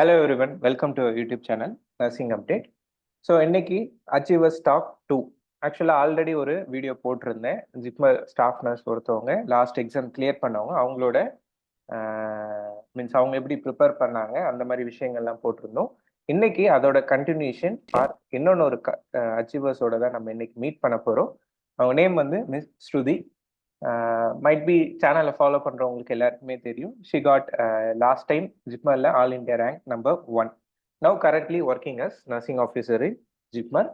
Hello everyone welcome to YouTube channel nursing update so இன்னைக்கு achiever stock two ஆக்சுவலாக already ஒரு video போட்டிருந்தேன். JIPMER staff nurse ஒருத்தவங்க last exam clear பண்ணவங்க அவங்களோட மீன்ஸ் அவங்க எப்படி ப்ரிப்பேர் பண்ணாங்க அந்த மாதிரி விஷயங்கள்லாம் போட்டிருந்தோம். இன்னைக்கு அதோட கண்டினியூஷன் ஆர் இன்னொன்று ஒரு அச்சீவர்ஸோட தான் நம்ம இன்னைக்கு மீட் பண்ண போகிறோம் அவங்க நேம் வந்து மிஸ் ஸ்ருதி மைட் பி சேனலை ஃபாலோ பண்ணுறவங்களுக்கு எல்லாருக்குமே தெரியும். ஷி காட் லாஸ்ட் டைம் ஜிப்மரில் all India rank number one now currently working as nursing officer in JIPMER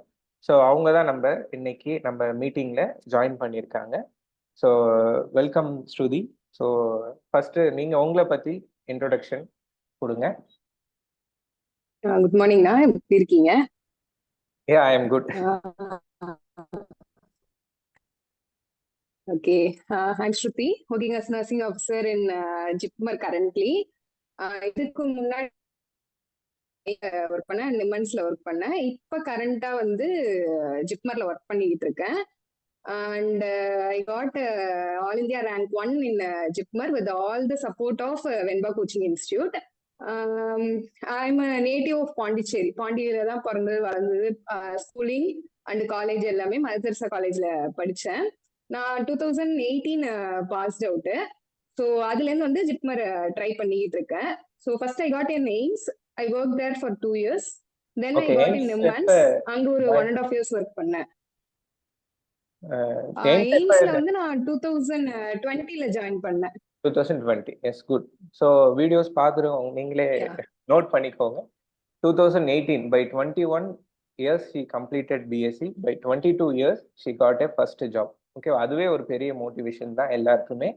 so அவங்க தான் நம்ம இன்னைக்கு நம்ம மீட்டிங்கில் ஜாயின் பண்ணியிருக்காங்க. So welcome Shruti so first நீங்கள் உங்களை பற்றி இன்ட்ரோடக்ஷன் கொடுங்க. குட் மார்னிங்ண்ணா எப்படி இருக்கீங்க? A I am good okay I'm Shruti working as nursing officer in JIPMER currently இதுக்கு முன்னாடி ஒர்க் பண்ணேன். நிமன்ஸ்ல ஒர்க் பண்ணேன். இப்ப கரண்டா வந்து ஜிப்மர்ல ஒர்க் பண்ணிக்கிட்டு இருக்கேன். And I got all India rank one in JIPMER with all the support of Venba coaching institute I'm native of Pondicherry பாண்டியில தான் பிறந்தது வளர்ந்தது ஸ்கூலிங் அண்ட் காலேஜ் எல்லாமே மதர்சா காலேஜ்ல படித்தேன் நான் two thousand eighteen passed out so அதுலேருந்து வந்து ஜிப்மர் ட்ரை பண்ணிக்கிட்டு இருக்கேன் so first I got in AIIMS I work there for two years then I got in NIMHANS அங்க ஒரு one and half years work பண்ணேன். எய்ம்ஸ்ல வந்து நான் டூ தௌசண்ட் டுவெண்ட்டில ஜாயின் பண்ணேன். Two thousand twenty yes good so videos பார்த்துருவோம் நீங்களே நோட் பண்ணிக்கோங்க. Two thousand eighteen by twenty one years she completed BSc by twenty two years she got a first job ஓகேவா அதுவே ஒரு பெரிய மோட்டிவேஷன் தான் எல்லாருக்குமே.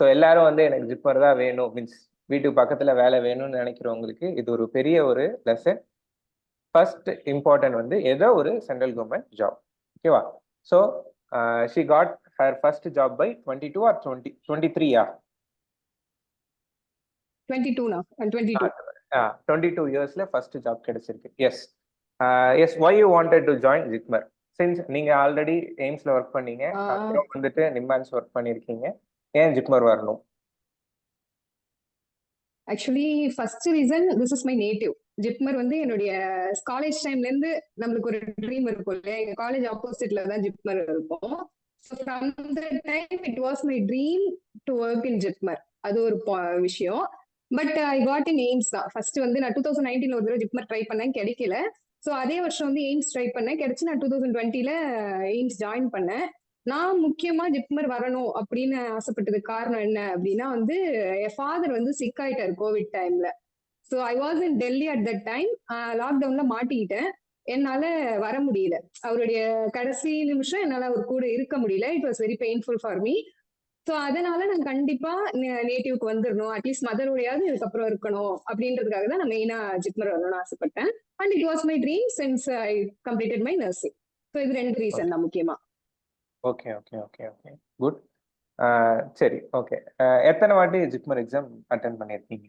ஸோ எல்லாரும் வந்து எனக்கு ஜிப்பர் தான் வேணும் மீன்ஸ் வீட்டுக்கு பக்கத்தில் வேலை வேணும்னு நினைக்கிறவங்களுக்கு இது ஒரு பெரிய ஒரு லெசன் ஃபர்ஸ்ட் இம்பார்ட்டன்ட் வந்து ஏதோ ஒரு சென்ட்ரல் கவர்மெண்ட் ஜாப் ஓகேவா so she got her first job by twenty two or twenty twenty த்ரீயா twenty two இயர்ஸ்ல ஃபர்ஸ்ட் ஜாப் கிடைச்சிருக்கு. Yes yes why you wanted to join JIPMER since நீங்க already எய்ம்ஸ்ல work பண்ணீங்க அப்புறம் வந்துட்டு நிம்பான்ஸ் ஒர்க் பண்ணிருக்கீங்க. ஏன் ஜிப்மர் வரணும்? Actually first reason this is my native JIPMER வந்து என்னுடைய காலேஜ் டைம்ல இருந்து நம்மளுக்கு ஒரு ட்ரீம் இருக்கும் இல்லையா? எங்க காலேஜ் ஆப்போசிட்ல தான் ஜிப்மர் இருக்கும். From the time it was my dream to work in JIPMER அது ஒரு விஷயம். But I got in AIIMS தான். ஃபர்ஸ்ட் வந்து நான் டூ தௌசண்ட் நைன்டீன்ல ஒரு தடவை ஜிப்மர் ட்ரை பண்ணேன். கிடைக்கல. ஸோ அதே வருஷம் வந்து எய்ம்ஸ் ட்ரை பண்ணேன். கிடைச்சி நான் டூ தௌசண்ட் டுவெண்ட்டில எய்ம்ஸ் ஜாயின் பண்ணேன். நான் முக்கியமா ஜிப்மர் வரணும் அப்படின்னு ஆசைப்பட்டதுக்கு காரணம் என்ன அப்படின்னா வந்து என் ஃபாதர் வந்து சிக் ஆயிட்டார் கோவிட் டைம்ல so I was in Delhi at that time லாக்டவுன்ல மாட்டிக்கிட்டேன். என்னால வர முடியல. அவருடைய கடைசி நிமிஷம் என்னால அவர் கூட இருக்க முடியல. It was very painful for me so அதனால நான் கண்டிப்பா நேட்டிவ்க்கு வந்துடணும் அட்லீஸ்ட் மதரோடையாவது இதுக்கப்புறம் இருக்கணும். அப்படின்றதுக்காக தான் நான் மெயினா ஜிப்மர் வரணும்னு ஆசைப்பட்டேன். And it was my dream since I completed my nursing so இது ரெண்டு ரீசன் தான் முக்கியமா. Okay okay okay okay good சரி ஓகே எத்தனை வாட்டி ஜிப்மர் எக்ஸாம் அட்டன் பண்ணியிருக்கீங்க?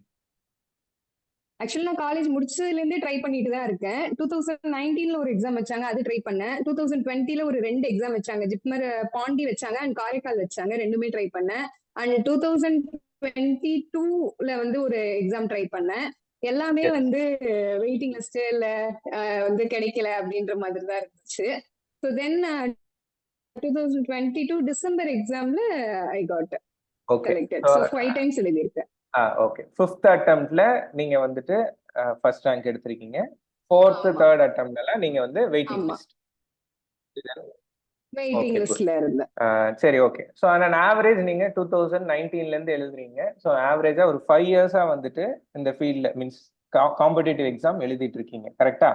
ஆக்சுவலி நான் காலேஜ் முடிச்சதுலேருந்தே ட்ரை பண்ணிட்டு தான் இருக்கேன். டூ தௌசண்ட் நைன்டீன்ல ஒரு எக்ஸாம் வச்சாங்க அது ட்ரை பண்ணேன். டூ தௌசண்ட் டுவெண்ட்டில ஒரு ரெண்டு எக்ஸாம் வச்சாங்க. ஜிப்மர் பாண்டி வச்சாங்க அண்ட் காரைக்கால் வச்சாங்க. ரெண்டுமே ட்ரை பண்ணேன். அண்ட் டூ தௌசண்ட் டுவெண்ட்டி டூல வந்து ஒரு எக்ஸாம் ட்ரை பண்ணேன். எல்லாமே வந்து வெயிட்டிங் லிஸ்ட் இல்ல வந்து கிடைக்கல அப்படின்ற மாதிரி தான் இருந்துச்சு. So then two thousand twenty two December எக்ஸாம்ல I got collected so five times எழுதியிருக்கேன். ஓகே ஃபிஃப்த் அட்டம்ப்ட்ல நீங்க வந்துட்டு ஃபர்ஸ்ட் ரேங்க் எடுத்திருக்கீங்க. ஃபோர்த் தேர்ட் அட்டம்ப்ட்ல நீங்க வந்து வெயிட்டிங் லிஸ்ட் வெயிட்டிங் லிஸ்ட்ல இருந்தேன் சரி ஓகே ஸோ ஆனால் ஆவரேஜ் நீங்க டூ தௌசண்ட் நைன்டீன்ல இருந்து எழுதுறீங்க. ஸோ ஆவரேஜா ஒரு ஃபைவ் இயர்ஸா வந்துட்டு இந்த ஃபீல்ட்ல மீன்ஸ் காம்படிட்டிவ் எக்ஸாம் எழுதிட்டு இருக்கீங்க. கரெக்டா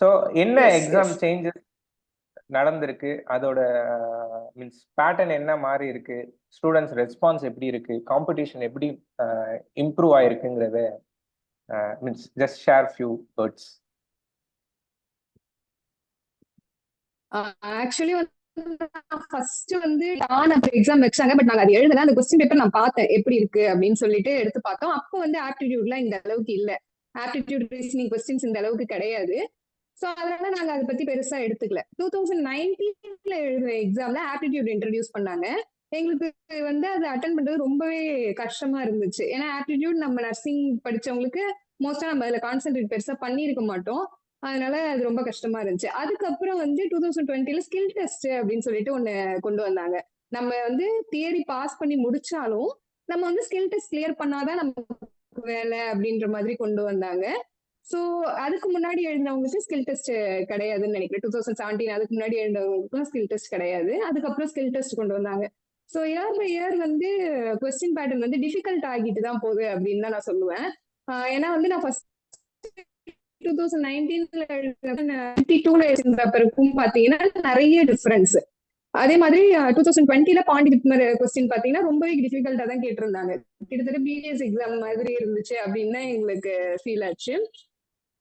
ஸோ என்ன எக்ஸாம் சேஞ்சஸ் நடந்திருக்கு. அதோட மீன்ஸ் பேட்டர்ன் என்ன மாதிரி இருக்கு? ஸ்டூடெண்ட்ஸ் ரெஸ்பான்ஸ் எப்படி இருக்கு? காம்படிஷன் எப்படி improve ஆயிருக்குங்கிறத means just share few words actually first வந்து நான் அப்ப எக்ஸாம் வச்சாங்க பட் நாங்க அது எழுதல. அந்த கொஸ்டின் பேப்பர் நான் பார்த்தேன் எப்படி இருக்கு அப்படின்னு சொல்லிட்டு எடுத்து பார்த்தோம். அப்போ வந்து ஆப்டிடியூட்லாம் இந்த அளவுக்கு இல்ல. ஆப்டிடியூட் ரீசனிங் கொஸ்டின்ஸ் இந்த அளவுக்கு கிடையாது. ஸோ அதனால நாங்க அதை பத்தி பெருசா எடுத்துக்கல. டூ தௌசண்ட் நைன்டீன்ல எழுதுற எக்ஸாம்ல ஆப்டிடியூட் இன்ட்ரடியூஸ் பண்ணாங்க. எங்களுக்கு வந்து அதை அட்டன் பண்றது ரொம்பவே கஷ்டமா இருந்துச்சு. ஏன்னா ஆப்டிடியூட் நம்ம நர்சிங் படிச்சவங்களுக்கு மோஸ்டா நம்ம அதுல கான்சென்ட்ரேட் பெருசா பண்ணியிருக்க மாட்டோம். அதனால அது ரொம்ப கஷ்டமா இருந்துச்சு. அதுக்கப்புறம் வந்து டூ தௌசண்ட் டுவெண்ட்டில ஸ்கில் டெஸ்ட் அப்படின்னு சொல்லிட்டு ஒன்று கொண்டு வந்தாங்க. நம்ம வந்து தியரி பாஸ் பண்ணி முடிச்சாலும் நம்ம வந்து ஸ்கில் டெஸ்ட் கிளியர் பண்ணாதான் நமக்கு வேலை அப்படின்ற மாதிரி கொண்டு வந்தாங்க. சோ அதுக்கு முன்னாடி எழுந்தவங்களுக்கு ஸ்கில் டெஸ்ட் கிடையாதுன்னு நினைக்கிறேன். டூ தௌசண்ட் செவன்டீன் அதுக்கு முன்னாடி எழுந்தவங்களுக்கும் ஸ்கில் டெஸ்ட் கிடையாது. அதுக்கப்புறம் ஸ்கில் டெஸ்ட் கொண்டு வந்தாங்க. ஸோ இயர் பை இயர் வந்து கொஸ்டின் பேட்டர்ன் வந்து டிஃபிகல்ட் ஆகிட்டு தான் போகுது அப்படின்னு தான் நான் சொல்லுவேன். ஏன்னா வந்து நான் ஃபர்ஸ்ட் டூ தௌசண்ட் நைன்டீன்ல டுவெண்ட்டி டூல எழுதினப்பருக்கும் பாத்தீங்கன்னா நிறைய டிஃபரன்ஸ் அதே மாதிரி டூ தௌசண்ட் டுவெண்ட்டில பாண்டி கொஸ்டின் பாத்தீங்கன்னா ரொம்பவே டிஃபிகல்ட்டா தான் கேட்டிருந்தாங்க. கிட்டத்தட்ட பிஎஸ் எக்ஸாம் மாதிரி இருந்துச்சு அப்படின்னு எங்களுக்கு ஃபீல் ஆச்சு.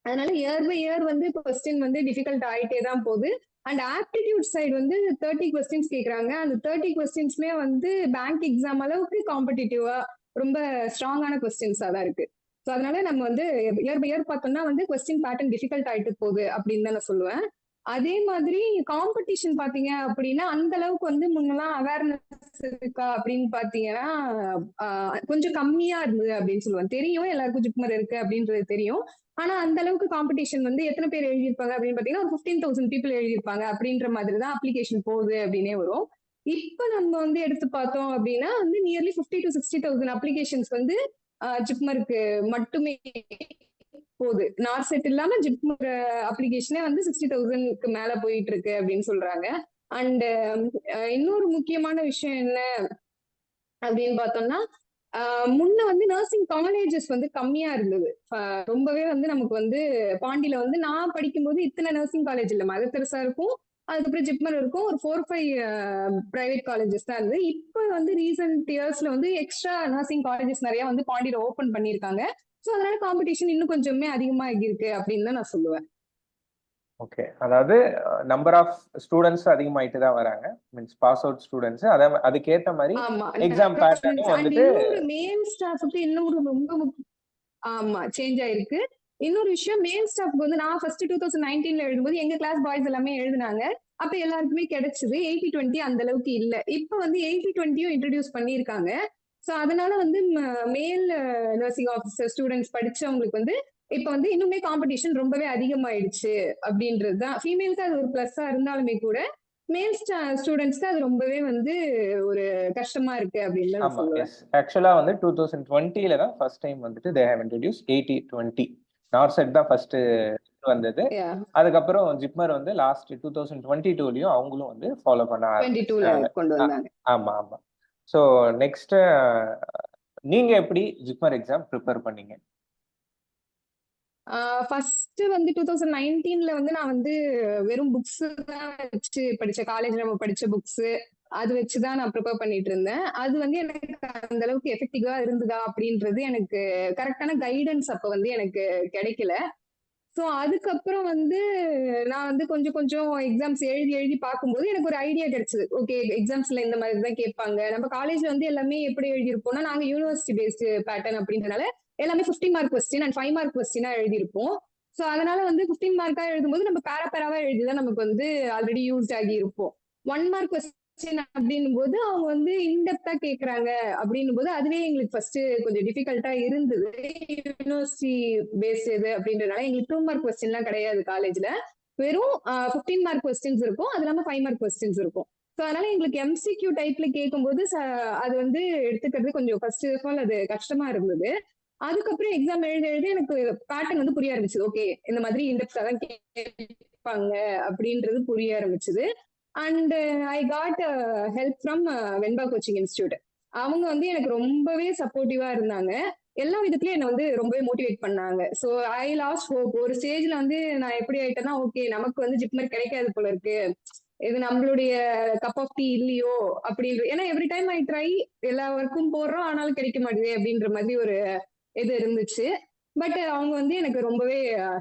அதனால இயர் பை இயர் வந்து கொஸ்டின் வந்து டிஃபிகல்ட் ஆயிட்டே தான் போகுது. அண்ட் ஆப்டிடியூட் சைடு வந்து தேர்ட்டி கொஸ்டின்ஸ் கேட்குறாங்க அந்த தேர்ட்டி கொஸ்டின்ஸ்மே வந்து பேங்க் எக்ஸாம் அளவுக்கு காம்படிட்டிவா ரொம்ப ஸ்ட்ராங்கான கொஸ்டின்ஸா தான் இருக்கு. ஸோ அதனால நம்ம வந்து இயர் பை இயர் பார்த்தோம்னா வந்து கொஸ்டின் பேட்டர்ன் டிஃபிகல்ட் ஆயிட்டு போகுது அப்படின்னு தான் நான் சொல்லுவேன். அதே மாதிரி காம்படிஷன் பாத்தீங்க அப்படின்னா அந்த அளவுக்கு வந்து முன்னெல்லாம் அவேர்னஸ் இருக்கா அப்படின்னு பாத்தீங்கன்னா கொஞ்சம் கம்மியா இருந்தது அப்படின்னு சொல்லுவேன். தெரியும் எல்லாருக்கும் ஜிப்மர் இருக்கு அப்படின்றது தெரியும். ஆனா அந்த அளவுக்கு காம்படிஷன் வந்து எத்தனை பேர் எழுதியிருப்பாங்க அப்படின்னு பாத்தீங்கன்னா ஒரு ஃபிஃப்டீன் தௌசண்ட் பீப்புள் எழுதியிருப்பாங்க அப்படின்ற மாதிரி தான் அப்ளிகேஷன் போகுது அப்படின்னே வரும். இப்ப நம்ம வந்து எடுத்து பார்த்தோம் அப்படின்னா வந்து nearly fifty to sixty thousand applications வந்து ஜிப்மருக்கு மட்டுமே போகுது. நார் செட் இல்லாம ஜிப்மர் அப்ளிகேஷனே வந்து சிக்ஸ்டி தௌசண்ட்க்கு மேல போயிட்டு இருக்கு அப்படின்னு சொல்றாங்க. அண்ட் இன்னொரு முக்கியமான விஷயம் என்ன அப்படின்னு பார்த்தோம்னா முன்ன வந்து நர்சிங் காலேஜஸ் வந்து கம்மியா இருந்தது. ரொம்பவே வந்து நமக்கு வந்து பாண்டியில வந்து நான் படிக்கும்போது இத்தனை நர்சிங் காலேஜ் இல்ல. மதத்தரசா இருக்கும் அதுக்கப்புறம் ஜிப்மர் இருக்கும் ஒரு ஃபோர் ஃபைவ் பிரைவேட் காலேஜஸ் தான் இருந்தது. இப்போ வந்து ரீசெண்ட் இயர்ஸ்ல வந்து எக்ஸ்ட்ரா நர்சிங் காலேஜஸ் நிறைய வந்து பாண்டியில ஓப்பன் பண்ணியிருக்காங்க. ஸோ அதனால காம்படிஷன் இன்னும் கொஞ்சமே அதிகமா இருக்கு அப்படின்னு தான் நான் சொல்லுவேன். ஓகே அதாவது நம்பர் ஆஃப் ஸ்டூடெண்ட்ஸ் அதிகமாயிட்டு தான் வராங்க. மீன்ஸ் பாஸ் அவுட் ஸ்டூடெண்ட்ஸ் அத அதுக்கேத்த மாதிரி எக்ஸாம் பேட்டர்னும் வந்துட்டு மேல் ஸ்டாஃபுக்கு இன்னும் ரொம்ப ஆமா சேஞ்ச் ஆயிருக்கு. இன்னொரு விஷயம் மேல் ஸ்டாஃப்க்கு வந்து நான் ஃபர்ஸ்ட் டூ தௌசண்ட் நைன்டீன்ல எழுதும்போது எங்க கிளாஸ் பாய்ஸ் எல்லாமே எழுதினாங்க. அப்ப எல்லாருக்குமே கிடைச்சது எயிட்டி டுவெண்ட்டி அந்த அளவுக்கு இல்ல. இப்ப வந்து எயிட்டி டுவெண்ட்டியும் இன்ட்ரடியூஸ் பண்ணியிருக்காங்க. ஸோ அதனால வந்து மேல் நர்சிங் ஆஃபீஸர் ஸ்டூடெண்ட்ஸ் படிச்சவங்களுக்கு வந்து இப்ப வந்து இன்னுமே காம்படிஷன் ரொம்பவே அதிகமாயிடுச்சு அப்படின்றது தான் ஃபீமேலுக்கு அது ஒரு பிளஸ்ஸா இருந்தாலுமே கூட மேல் ஸ்டூடெண்ட்ஸ்க்கு அது ரொம்பவே வந்து ஒரு கஷ்டமா இருக்கு அப்படின்னு ஆக்சுவலா வந்து டூ தௌசண்ட் டுவெண்ட்டில தான் ஃபர்ஸ்ட் டைம் வந்துட்டு they have introduce eighty twenty north set தான் ஃபர்ஸ்ட் வந்தது. அதுக்கப்புறம் ஜிப்மர் வந்து லாஸ்ட் டூ தௌசண்ட் டுவெண்ட்டி டூலயும் அவங்களும் வந்து ஃபாலோ பண்ண ஆமா ஆமா. ஸோ நெக்ஸ்ட் நீங்க எப்படி ஜிப்மர் எக்ஸாம் ப்ரிப்பேர் பண்ணீங்க? ஃபர்ஸ்ட் வந்து டூ தௌசண்ட் நைன்டீன்ல வந்து நான் வந்து வெறும் புக்ஸ் தான் வச்சு படிச்ச காலேஜ்ல நம்ம படிச்ச புக்ஸ் அது வச்சுதான் நான் ப்ரிப்பேர் பண்ணிட்டு இருந்தேன். அது வந்து எனக்கு அந்த அளவுக்கு எஃபெக்டிவா இருந்ததா அப்படின்றது எனக்கு கரெக்டான கைடன்ஸ் அப்ப வந்து எனக்கு கிடைக்கல. ஸோ அதுக்கப்புறம் வந்து நான் வந்து கொஞ்சம் கொஞ்சம் எக்ஸாம்ஸ் எழுதி எழுதி பார்க்கும்போது எனக்கு ஒரு ஐடியா கிடைச்சது. ஓகே எக்ஸாம்ஸ்ல இந்த மாதிரி தான் கேட்பாங்க. நம்ம காலேஜ்ல வந்து எல்லாமே எப்படி எழுதியிருப்போம்னா நாங்கள் யூனிவர்சிட்டி பேஸ்டு பேட்டர்ன் அப்படின்றனால எல்லாமே fifteen mark question and five mark கொஸ்டினா எழுதியிருப்போம். ஸோ அதனால வந்து ஃபிஃப்டின் மார்க்கா எழுதும்போது நம்ம பேரா பேராவா எழுதிதான் நமக்கு வந்து ஆல்ரெடி யூஸ்ட் ஆகி இருப்போம் ஒன் மார்க் கொஸ்டின் அப்படின்னும் போது அவங்க வந்து இன்டெப்தா கேட்குறாங்க அப்படின்னும் போது அதுவே எங்களுக்கு ஃபர்ஸ்ட் கொஞ்சம் டிஃபிகல்ட்டா இருந்தது. யூனிவர்சிட்டி பேஸ்ட் இது அப்படின்றதுனால எங்களுக்கு டூ மார்க் கொஸ்டின்லாம் கிடையாது காலேஜ்ல வெறும் ஃபிஃப்டீன் மார்க் கொஸ்டின்ஸ் இருக்கும். அது இல்லாமல் ஃபைவ் மார்க் கொஸ்டின்ஸ் இருக்கும். ஸோ அதனால எங்களுக்கு எம்சிக்யூ டைப்ல கேட்கும்போது அது வந்து எடுத்துக்கிறது கொஞ்சம் ஃபர்ஸ்ட் ஆஃப் ஆல் அது கஷ்டமா இருந்தது. அதுக்கப்புறம் எக்ஸாம் எழுத எழுத எனக்கு பேட்டர்ன் வந்து புரிய ஆரம்பிச்சது. ஓகே இந்த மாதிரி இந்த தான் கேட்பாங்க அப்படின்றது புரிய ஆரம்பிச்சது. And I got help from Venba coaching institute அவங்க வந்து எனக்கு ரொம்பவே சப்போர்ட்டிவா இருந்தாங்க. எல்லா விதத்துலயும் என்ன வந்து ரொம்பவே மோட்டிவேட் பண்ணாங்க. ஸோ ஐ லாஸ்ட் ஹோப் ஒரு ஸ்டேஜ்ல வந்து நான் எப்படி ஆயிட்டேன்னா ஓகே நமக்கு வந்து ஜிப்மர் கிடைக்காது போல இருக்கு. இது நம்மளுடைய கப் ஆஃப் டீ இல்லையோ அப்படின்ற ஏன்னா எவ்ரி டைம் ஐ ட்ரை எல்லா ஒர்க்கும் போடுறோம் ஆனாலும் கிடைக்க மாட்டேது அப்படின்ற மாதிரி ஒரு இது இருந்துச்சு. பட் அவங்க வந்து எனக்கு ரொம்பவே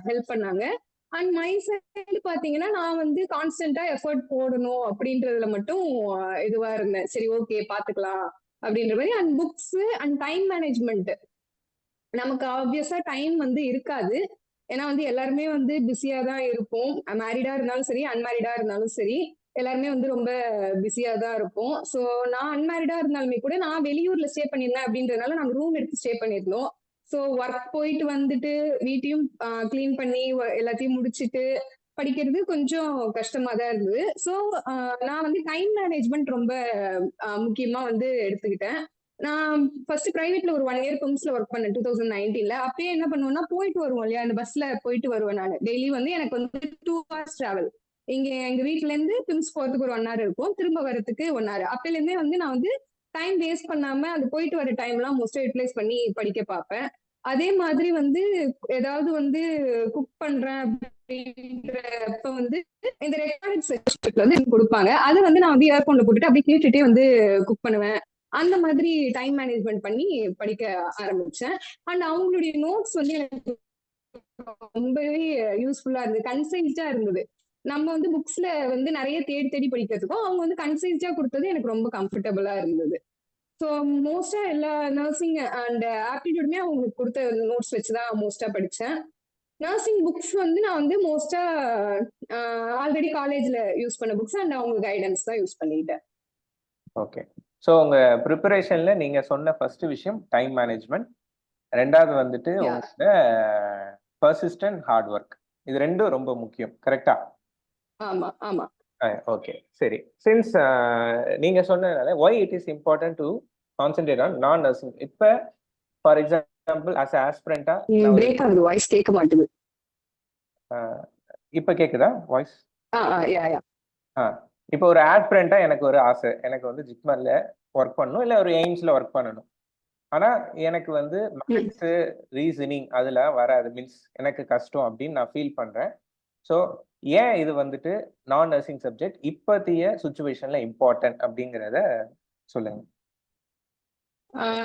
ஹெல்ப் பண்ணாங்க. அண்ட் மை சைடு பாத்தீங்கன்னா நான் வந்து கான்ஸ்டன்டா எஃபர்ட் போடணும் அப்படின்றதுல மட்டும் இதுவா இருந்தேன். சரி ஓகே பாத்துக்கலாம் அப்படின்ற மாதிரி. And books and time management நமக்கு ஆப்வியஸா டைம் வந்து இருக்காது. ஏன்னா வந்து எல்லாருமே வந்து பிஸியா தான் இருப்போம். மேரிடா இருந்தாலும் சரி அன்மேரிடா இருந்தாலும் சரி எல்லாருமே வந்து ரொம்ப பிஸியா தான் இருப்போம். ஸோ நான் அன்மேரிடா இருந்தாலுமே கூட நான் வெளியூர்ல ஸ்டே பண்ணியிருந்தேன் அப்படின்றதுனால நாங்கள் ரூம் எடுத்து ஸ்டே பண்ணியிருந்தோம். ஸோ ஒர்க் போயிட்டு வந்துட்டு வீட்டையும் கிளீன் பண்ணி எல்லாத்தையும் முடிச்சிட்டு படிக்கிறது கொஞ்சம் கஷ்டமா தான் இருந்தது. ஸோ நான் வந்து டைம் மேனேஜ்மெண்ட் ரொம்ப முக்கியமா வந்து எடுத்துக்கிட்டேன். நான் ஃபர்ஸ்ட் பிரைவேட்ல ஒரு ஒன் இயர் பிம்ஸ்ல ஒர்க் பண்ணேன் டூ தௌசண்ட் நைன்டீன்ல அப்பயே என்ன பண்ணுவேன்னா போயிட்டு வருவோம் இல்லையா? அந்த பஸ்ல போயிட்டு வருவேன் நான். டெய்லி வந்து எனக்கு வந்து டூ ஹவர்ஸ் டிராவல் இங்க எங்க வீட்ல இருந்து பிம்ஸ் போறதுக்கு ஒரு ஒன் ஹவர் இருக்கும். திரும்ப வரதுக்கு ஒன் ஹவர் அப்பையில இருந்தே வந்து நான் வந்து டைம் வேஸ்ட் பண்ணாம அது போயிட்டு வர டைம் எல்லாம் மோஸ்டா யூட்டிலைஸ் பண்ணி படிக்க பார்ப்பேன். அதே மாதிரி வந்து ஏதாவது வந்து குக் பண்றேன் அப்படின்றப்ப வந்து இந்த ரெக்கார்ட் வந்து எனக்கு கொடுப்பாங்க. அதை வந்து நான் வந்து இயர்போன்ல போட்டுட்டு அப்படியே கேட்டுட்டே வந்து குக் பண்ணுவேன். அந்த மாதிரி டைம் மேனேஜ்மெண்ட் பண்ணி படிக்க ஆரம்பிச்சேன். அண்ட் அவங்களுடைய நோட்ஸ் வந்து எனக்கு ரொம்பவே யூஸ்ஃபுல்லா இருந்தது. கன்சைஸ்டா இருந்தது. நம்ம வந்து புக்ஸ்ல வந்து நிறைய தேடி தேடி படிக்கிறதுக்கும் அவங்க வந்து கன்சைஸ்டா கொடுத்தது எனக்கு ரொம்ப கம்ஃபர்டபுளா இருந்தது. ஸோ மோஸ்டா எல்லா நர்சிங் அண்ட் ஆப்டிடியூடுமே அவங்களுக்கு கொடுத்த நோட்ஸ் வச்சு தான் மோஸ்டா படித்தேன் நர்சிங் புக்ஸ் வந்து நான் வந்து மோஸ்டா ஆல்ரெடி காலேஜ்ல யூஸ் பண்ண புக்ஸ் அண்ட் அவங்க கைடன்ஸ் தான் யூஸ் பண்ணிட்டேன். ஓகே ஸோ உங்க ப்ரிப்பரேஷன்ல நீங்க சொன்ன ஃபர்ஸ்ட் விஷயம் டைம் மேனேஜ்மெண்ட் ரெண்டாவது வந்துட்டு. உங்களோட பர்சிஸ்டன்ட் ஹார்ட் ஒர்க் இது ரெண்டும் ரொம்ப முக்கியம். கரெக்டா ஆமா ஆமா. ஓகே சரி. சின்ஸ் நீங்க சொன்னதுனால why it is important to concentrate on non nursing இப்போ ஃபார் எக்ஸாம்பிள் அஸ் ஆஸ்பிரண்டா பிரேக் ஆகுது வாய்ஸ் கேட்க மாட்டுது. இப்போ கேக்குதா வாய்ஸ் இப்போ ஒரு ஆஸ்பிரண்டா எனக்கு ஒரு ஆசை. எனக்கு வந்து ஜிப்மர்ல ஒர்க் பண்ணணும் இல்லை ஒரு எய்ம்ஸ்ல ஒர்க் பண்ணணும். ஆனா எனக்கு வந்து மேத்ஸ் ரீசனிங் அதுல வராது. மீன்ஸ் எனக்கு கஷ்டம் அப்படின்னு நான் ஃபீல் பண்றேன். ஸோ ஏன் இது வந்துட்டு நான் நர்சிங் சப்ஜெக்ட் இப்போதைய சுச்சுவேஷன்ல இம்பார்ட்டன்ட் அப்படிங்கிறத சொல்லுங்க.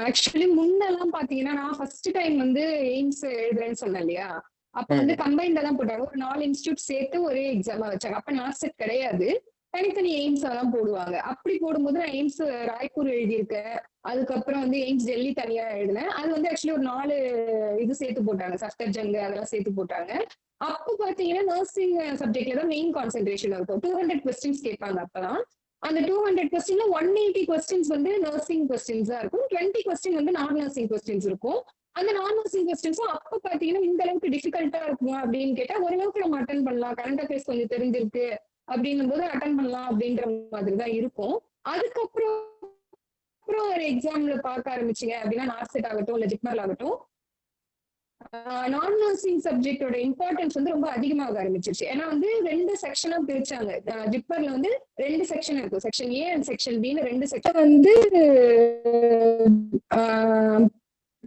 ஆக்சுவலி முன்னெல்லாம் பாத்தீங்கன்னா நான் ஃபர்ஸ்ட் டைம் வந்து எய்ம்ஸ் எழுதுறேன்னு சொன்னேன் இல்லையா? அப்ப வந்து கம்பைன்டா தான் போட்டாங்க. ஒரு நாலு இன்ஸ்டியூட் சேர்த்து ஒரே எக்ஸாமா வச்சாங்க. அப்ப நாசெட் கிடையாது. தனித்தனி எய்ம்ஸ் அதெல்லாம் போடுவாங்க. அப்படி போடும்போது நான் எய்ம்ஸ் ராய்ப்பூர் எழுதியிருக்கேன். அதுக்கப்புறம் வந்து எய்ம்ஸ் டெல்லி தனியா எழுதினேன். அது வந்து ஆக்சுவலி ஒரு நாலு இது சேர்த்து போட்டாங்க. சஃப்தர்ஜங்கு அதெல்லாம் சேர்த்து போட்டாங்க. அப்போ பாத்தீங்கன்னா நர்சிங் சப்ஜெக்ட்ல தான் மெயின் கான்சென்ட்ரேஷன் இருக்கும். டூ ஹண்ட்ரட் கொஸ்டின்ஸ் கேட்பாங்க அப்பதான். அந்த டூ ஹண்ட்ரட் கொஸ்டின்ல ஒன் எயிட்டி கொஸ்டின்ஸ் வந்து நர்சிங் கொஸ்டின்ஸ் தான் இருக்கும். டுவெண்ட்டி கொஸ்டின் வந்து நான் நர்சிங் கொஸ்டின்ஸ் இருக்கும். அந்த நான் நர்சிங் கொஸ்டின்ஸும் அப்ப பாத்தீங்கன்னா இந்த அளவுக்கு டிஃபிகல்ட்டா இருக்குமா அப்படின்னு கேட்டா ஓரளவுக்கு நம்ம அட்டன் பண்ணலாம். கரண்ட் அஃபேர்ஸ் கொஞ்சம் தெரிஞ்சிருக்கு. அப்படின்னும் போது அட்டன் பண்ணலாம் அப்படின்ற மாதிரி தான் இருக்கும். அதுக்கப்புறம் அப்புறம் ஒரு எக்ஸாம்ல பார்க்க ஆரம்பிச்சீங்க அப்படின்னா நார்செட் ஆகட்டும் இல்ல ஜிப்மர் ஆகட்டும் நான் நர்சிங் சப்ஜெக்டோட இம்பார்ட்டன்ஸ் வந்து ரொம்ப அதிகமாக ஆரம்பிச்சிருச்சு. ஏன்னா வந்து ரெண்டு செக்ஷனா பிரிச்சாங்க. ஜிப்பர்ல வந்து ரெண்டு செக்ஷன் இருக்கும். செக்ஷன் ஏ அண்ட் செக்ஷன் பின்னு ரெண்டு செக்ஷன் வந்து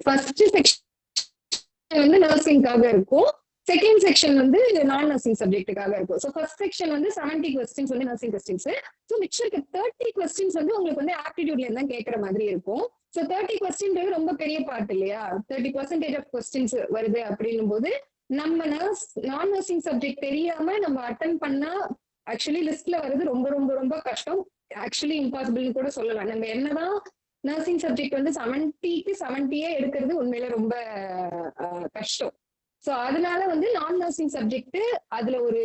ஃபர்ஸ்ட் செக்ஷன் வந்து நர்சிங்காக இருக்கும். செகண்ட் செக்ஷன் வந்து நான் நர்சிங் சப்ஜெக்ட்டுக்காக இருக்கும். ஸோ ஃபர்ஸ்ட் செக்ஷன் வந்து செவன்டி கொஸ்டின்ஸ் வந்து நர்சிங் கொஸ்டின்ஸ் ஸோ மிக்சருக்கு தேர்ட்டி கொஸ்டின்ஸ் வந்து உங்களுக்கு வந்து ஆப்டிடியூட்ல இருந்தா கேட்கற மாதிரி இருக்கும். ஸோ தேர்ட்டி கொஸ்டின்றது ரொம்ப பெரிய பார்ட் இல்லையா? தேர்ட்டி பர்சன்டேஜ் ஆஃப் கொஸ்டின்ஸ் வருது அப்படின்னும் போது நம்ம நர்ஸ் நான் நர்சிங் சப்ஜெக்ட் தெரியாம நம்ம அட்டன் பண்ணா ஆக்சுவலி லிஸ்ட்ல வர்றது ரொம்ப ரொம்ப ரொம்ப கஷ்டம். ஆக்சுவலி இம்பாசிபிள்னு கூட சொல்லலாம். நம்ம என்னதான் நர்சிங் சப்ஜெக்ட் வந்து செவன்டிக்கு செவன்டியே எடுக்கிறது உண்மையில ரொம்ப கஷ்டம். ஸோ அதனால வந்து நான் நர்சிங் சப்ஜெக்ட் அதுல ஒரு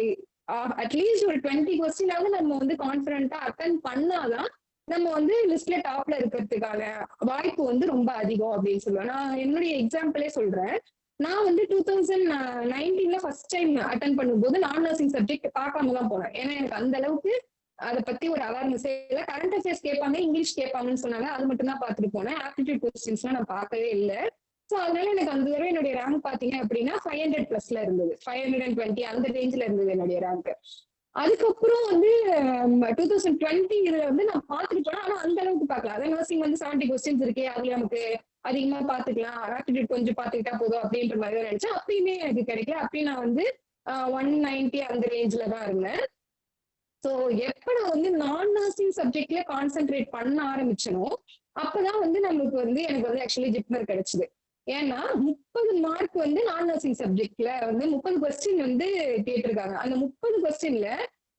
அட்லீஸ்ட் ஒரு டுவெண்ட்டி கொஸ்டினாவது நம்ம வந்து கான்பிடண்டா அட்டன் பண்ணாதான் நம்ம வந்து லிஸ்ட்ல டாப்ல இருக்கிறதுக்கான வாய்ப்பு வந்து ரொம்ப அதிகம் அப்படின்னு சொல்லுவேன். நான் என்னுடைய எக்ஸாம்பிளே சொல்றேன். நான் வந்து டூ தௌசண்ட் நைன்டீன்ல ஃபர்ஸ்ட் டைம் அட்டன் பண்ணும்போது நான் நர்சிங் சப்ஜெக்ட் பார்க்காம தான் போனேன். ஏன்னா எனக்கு அந்த அளவுக்கு அதை பத்தி ஒரு அவேர்னஸ் இல்லை. கரண்ட் அஃபேர்ஸ் கேட்பாங்க இங்கிலீஷ் கேட்பாங்கன்னு சொன்னாங்க. அது மட்டும் தான் பார்த்துட்டு போனேன். ஆப்டிடியூட் கொஸ்டின்ஸ்லாம் நான் பார்க்கவே இல்லை. ஸோ அதனால எனக்கு அந்த தடவை என்னுடைய ரேங்க் பாத்தீங்க அப்படின்னா ஃபைவ் ஹண்ட்ரட் பிளஸ்ல இருந்தது. ஃபைவ் ஹண்ட்ரட் அண்ட் டுவெண்ட்டி அந்த ரேஞ்சில் இருந்தது என்னுடைய ரேங்க் அதுக்கப்புறம் வந்து டூ தௌசண்ட் டுவெண்ட்டி இதுல வந்து நான் பார்த்துட்டு போனேன். ஆனா அந்த அளவுக்கு பார்க்கலாம் அதான் நர்சிங் வந்து செவன்டி கொஸ்டின்ஸ் இருக்கே. அதுல நமக்கு அதிகமா பாத்துக்கலாம் ஆப்டிடியூட் கொஞ்சம் பாத்துக்கிட்டா போதும் அப்படின்ற மாதிரி தான் நினைச்சேன். அப்பயுமே எனக்கு கிடைக்கல. அப்பயும் நான் வந்து ஒன் நைன்டி அந்த ரேஞ்சில தான் இருந்தேன். ஸோ எப்ப நான் வந்து நான் நர்சிங் சப்ஜெக்ட்ல கான்சென்ட்ரேட் பண்ண ஆரம்பிச்சனோ அப்பதான் வந்து நம்மளுக்கு வந்து எனக்கு வந்து ஆக்சுவலி ஜிப்மர் கிடைச்சது. ஏன்னா முப்பது மார்க் வந்து நான் நர்சிங் சப்ஜெக்ட்ல வந்து முப்பது கொஸ்டின் வந்து கேட்டிருக்காங்க. அந்த முப்பது கொஸ்டின்ல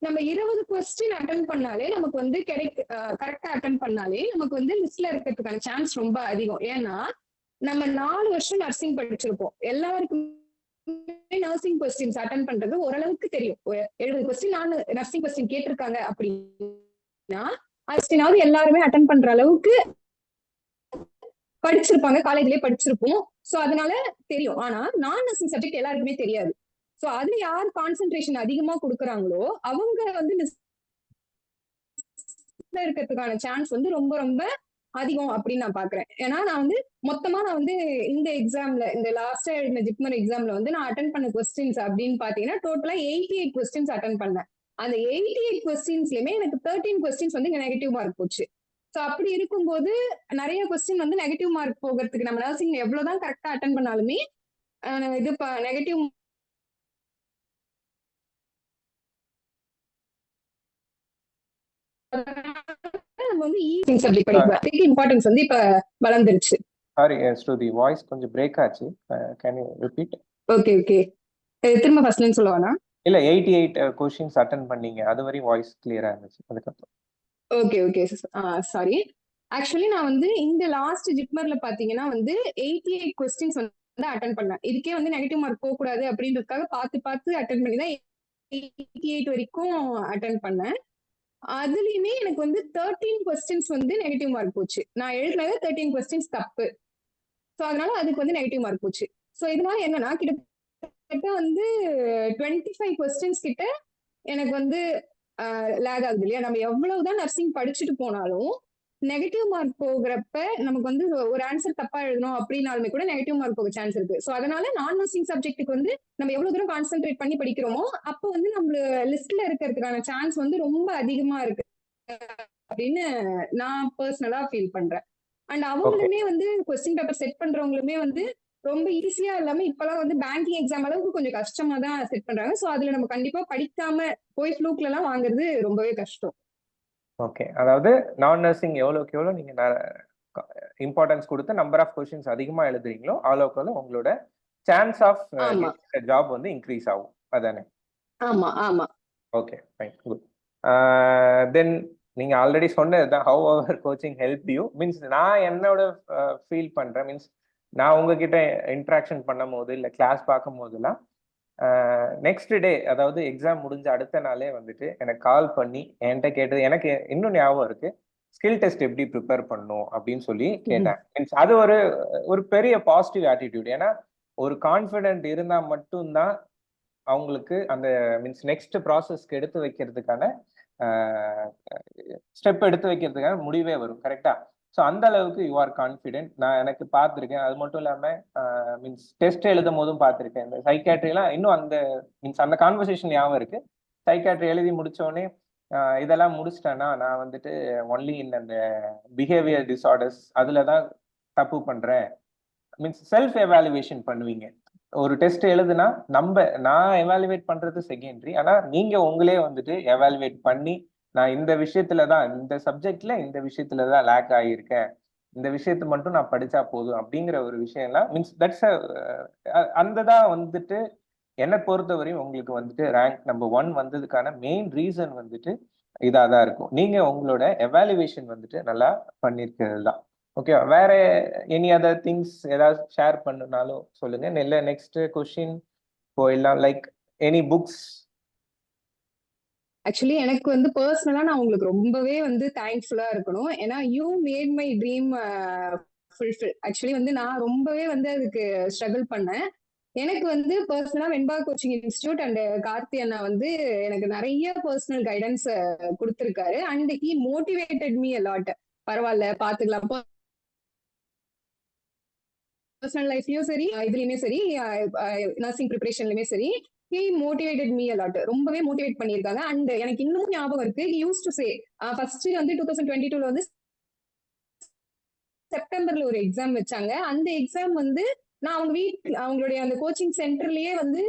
நம்ம இருபது கொஸ்டின் அட்டன் பண்ணாலே நமக்கு வந்து கிடைக்க கரெக்டா அட்டன் பண்ணாலே நமக்கு வந்து லிஸ்ட்ல இருக்கிறதுக்கான சான்ஸ் ரொம்ப அதிகம். ஏன்னா நம்ம நாலு வருஷம் நர்சிங் படிச்சிருப்போம். எல்லாருக்குமே நர்சிங் கொஸ்டின்ஸ் அட்டன் பண்றது ஓரளவுக்கு தெரியும். எழுபது கொஸ்டின் நான் நர்சிங் கொஸ்டின் கேட்டிருக்காங்க அப்படின்னா கொஸ்டினாவது எல்லாருமே அட்டன் பண்ற அளவுக்கு படிச்சிருப்பாங்க காலேஜ்லயே படிச்சிருப்போம். சோ அதனால தெரியும். ஆனா நான் நர்சிங் சப்ஜெக்ட் எல்லாருக்குமே தெரியாது. சோ அதுல யார் கான்சென்ட்ரேஷன் அதிகமா கொடுக்குறாங்களோ அவங்க வந்து இருக்கிறதுக்கான சான்ஸ் வந்து ரொம்ப ரொம்ப அதிகம் அப்படின்னு நான் பாக்குறேன். ஏன்னா நான் வந்து மொத்தமா நான் வந்து இந்த எக்ஸாம்ல இந்த லாஸ்டா எழுதின ஜிப்மர் எக்ஸாம்ல வந்து நான் அட்டன் பண்ண கொஸ்டின்ஸ் அப்படின்னு பாத்தீங்கன்னா டோட்டலா எயிட்டி எயிட் கொஸ்டின்ஸ் அட்டன் பண்ணேன். அந்த எயிட்டி எயிட் கொஸ்டின்ஸ்லயுமே எனக்கு தேர்ட்டீன் கொஸ்டின்ஸ் வந்து நெகட்டிவ் மார்க் போச்சு. ஸோ அப்படி இருக்கும்போது நிறைய கொஸ்டின் வந்து நெகட்டிவ் மார்க் போகிறதுக்கு நம்ம நர்சிங் எவ்வளவுதான் கரெக்டா அட்டன் பண்ணாலுமே இது நெகட்டிவ் இம்பார்ட்டன்ஸ் வந்து இப்ப வளர்ந்துருச்சு. சாரி ஸ்ருதி வாய்ஸ் கொஞ்சம் பிரேக் ஆச்சு. Can you repeat okay okay திரும்ப ஃபர்ஸ்ட்ல சொல்லவானா இல்ல எயிட்டி எயிட் கொஸ்டின்ஸ் அட்டன் பண்ணீங்க. அது வரையும் வாய்ஸ் கிளியரா இருந்துச்சு. அதுக்கப்புறம். ஓகே ஓகே சாரி ஆக்சுவலி நான் வந்து இந்த லாஸ்ட் ஜிப்மர்ல பாத்தீங்கன்னா வந்து எயிட்டி எயிட் கொஸ்டின்ஸ் வந்து அட்டன் பண்ணேன். இதுக்கே வந்து நெகட்டிவ் மார்க் போக கூடாது அப்படின்றதுக்காக பார்த்து பார்த்து அட்டன் பண்ணி தான் எயிட்டி எயிட் வரைக்கும் அட்டன் பண்ணேன். அதுலயுமே எனக்கு வந்து தேர்ட்டீன் கொஸ்டின்ஸ் வந்து நெகட்டிவ் மார்க் போச்சு. நான் எழுதுனது தேர்ட்டீன் கொஸ்டின்ஸ் தப்பு. ஸோ அதனால அதுக்கு வந்து நெகட்டிவ் மார்க் போச்சு. ஸோ இதனால என்னன்னா கிட்டத்தட்ட வந்து டுவெண்ட்டி ஃபைவ் கொஸ்டின்ஸ் கிட்ட எனக்கு வந்து லேக் ஆகுது இல்லையா? நம்ம எவ்வளவுதான் நர்சிங் படிச்சுட்டு போனாலும் நெகட்டிவ் மார்க் போகிறப்ப நமக்கு வந்து ஒரு ஆன்சர் தப்பா எழுதணும் அப்படின்னாலுமே கூட நெகட்டிவ் மார்க் போக சான்ஸ் இருக்கு. ஸோ அதனால நான் நர்சிங் சப்ஜெக்ட்டுக்கு வந்து நம்ம எவ்வளவு தூரம் கான்சென்ட்ரேட் பண்ணி படிக்கிறோமோ அப்போ வந்து நம்ம லிஸ்ட்ல இருக்கிறதுக்கான சான்ஸ் வந்து ரொம்ப அதிகமா இருக்கு அப்படின்னு நான் பர்சனலா ஃபீல் பண்றேன். அண்ட் அவங்களுமே வந்து கொஸ்டின் பேப்பர் செட் பண்றவங்களுமே வந்து ரொம்ப ஈஸியா இல்லாம இப்பெல்லாம் வந்து பேங்கிங் எக்ஸாம் அளவுக்கு கொஞ்சம் கஷ்டமா தான் செட் பண்றாங்க. ஸோ அதுல நம்ம கண்டிப்பா படிக்காம போய் ஃப்ளூக்ல எல்லாம் வாங்குறது ரொம்பவே கஷ்டம். ஓகே அதாவது நான் நர்சிங் எவ்வளோக்கு எவ்வளோ நீங்க இம்பார்ட்டன்ஸ் கொடுத்து நம்பர் ஆஃப் கொஸ்டின்ஸ் அதிகமா எழுதுறீங்களோ அவ்வளோக்கு எவ்வளோ உங்களோட சான்ஸ் ஆஃப் ஜாப் வந்து இன்க்ரீஸ் ஆகும். அதானே? ஆமா ஆமா. ஓகே ஃபைன் குட் தென் நீங்க ஆல்ரெடி சொன்னது தான் how our coaching help you means நான் என்னோட ஃபீல் பண்றேன். மீன்ஸ் நான் உங்ககிட்ட இன்ட்ராக்ஷன் பண்ணும் போது இல்லை கிளாஸ் பார்க்கும் போதெல்லாம் நெக்ஸ்ட் டே அதாவது எக்ஸாம் முடிஞ்ச அடுத்த நாளே வந்துட்டு எனக்கு கால் பண்ணி என்கிட்ட கேட்டது எனக்கு இன்னும் ஞாபகம் இருக்கு. ஸ்கில் டெஸ்ட் எப்படி ப்ரிப்பேர் பண்ணும் அப்படின்னு சொல்லி கேட்டேன். மீன்ஸ் அது ஒரு ஒரு பெரிய பாசிட்டிவ் ஆட்டிடியூட் ஏன்னா ஒரு கான்ஃபிடென்ட் இருந்தா மட்டும்தான் அவங்களுக்கு அந்த மீன்ஸ் நெக்ஸ்ட் ப்ராசஸ்க்கு எடுத்து வைக்கிறதுக்கான ஸ்டெப் எடுத்து வைக்கிறதுக்கான முடிவே வரும். கரெக்டா ஸோ அந்த அளவுக்கு யூ ஆர் கான்ஃபிடென்ட் நான் எனக்கு பார்த்துருக்கேன். அது மட்டும் இல்லாமல் மீன்ஸ் டெஸ்ட் எழுதும் போதும் பார்த்துருக்கேன். இந்த சைக்காட்ரிலாம் இன்னும் அந்த மீன்ஸ் அந்த கான்வர்சேஷன் ஞாபகம் இருக்கு. சைக்காட்ரி எழுதி முடித்தோடனே இதெல்லாம் முடிச்சிட்டேன்னா நான் வந்துட்டு ஒன்லி இன் அந்த பிஹேவியர் டிஸார்டர்ஸ் அதில் தான் தப்பு பண்ணுறேன் மீன்ஸ் செல்ஃப் எவாலுவேஷன் பண்ணுவீங்க. ஒரு டெஸ்ட் எழுதுனா நம்ம நான் எவாலுவேட் பண்ணுறது செகண்டரி ஆனால் நீங்கள் உங்களே வந்துட்டு எவாலுவேட் பண்ணி நான் இந்த விஷயத்துல தான் இந்த சப்ஜெக்ட்ல இந்த விஷயத்துல தான் லேக் ஆகியிருக்கேன் இந்த விஷயத்த மட்டும் நான் படிச்சா போதும் அப்படிங்கிற ஒரு விஷயம்லாம் மீன்ஸ் தட்ஸ் அந்த தான் வந்துட்டு என்னை பொறுத்தவரையும் உங்களுக்கு வந்துட்டு ரேங்க் நம்பர் ஒன் வந்ததுக்கான மெயின் ரீசன் வந்துட்டு இதாக தான் இருக்கும். நீங்க உங்களோட எவாலுவேஷன் வந்துட்டு நல்லா பண்ணிருக்கிறது தான். ஓகே வேற எனி அதர் திங்ஸ் ஏதாவது ஷேர் பண்ணுனாலும் சொல்லுங்க. இல்லை நெக்ஸ்ட் கொஸ்டின் போயிடலாம். லைக் எனி புக்ஸ் ஆக்சுவலி எனக்கு வந்து பர்சனலா நான் உங்களுக்கு ரொம்பவே வந்து தேங்க்ஃபுல்லா இருக்கணும். ஏன்னா you made my dream fulfil actually வந்து நான் ரொம்பவே வந்து அதுக்கு ஸ்ட்ரகிள் பண்ணேன். எனக்கு வந்து பர்சனலா Venba coaching institute and Karthi அண்ணா வந்து எனக்கு நிறைய பர்சனல் கைடன்ஸ் கொடுத்துருக்காரு. And he motivated me a lot பரவாயில்ல பாத்துக்கலாம் பர்சனல் லைஃப்லயும் சரி uh, இதுலயுமே சரி uh, uh, நர்சிங் ப்ரிப்பரேஷன்லயுமே சரி. He motivated me a lot ரொம்பவே மோட்டிவேட் பண்ணியிருக்காங்க. அண்ட் எனக்கு இன்னும் ஞாபகம் இருக்கு. யூஸ் டு சே ஃபர்ஸ்ட் வந்து டூ தௌசண்ட் டுவெண்ட்டி டூல வந்து செப்டம்பர்ல ஒரு எக்ஸாம் வச்சாங்க. அந்த எக்ஸாம் வந்து நான் அவங்க வீட் அவங்களுடைய அந்த கோச்சிங் சென்டர்லயே வந்து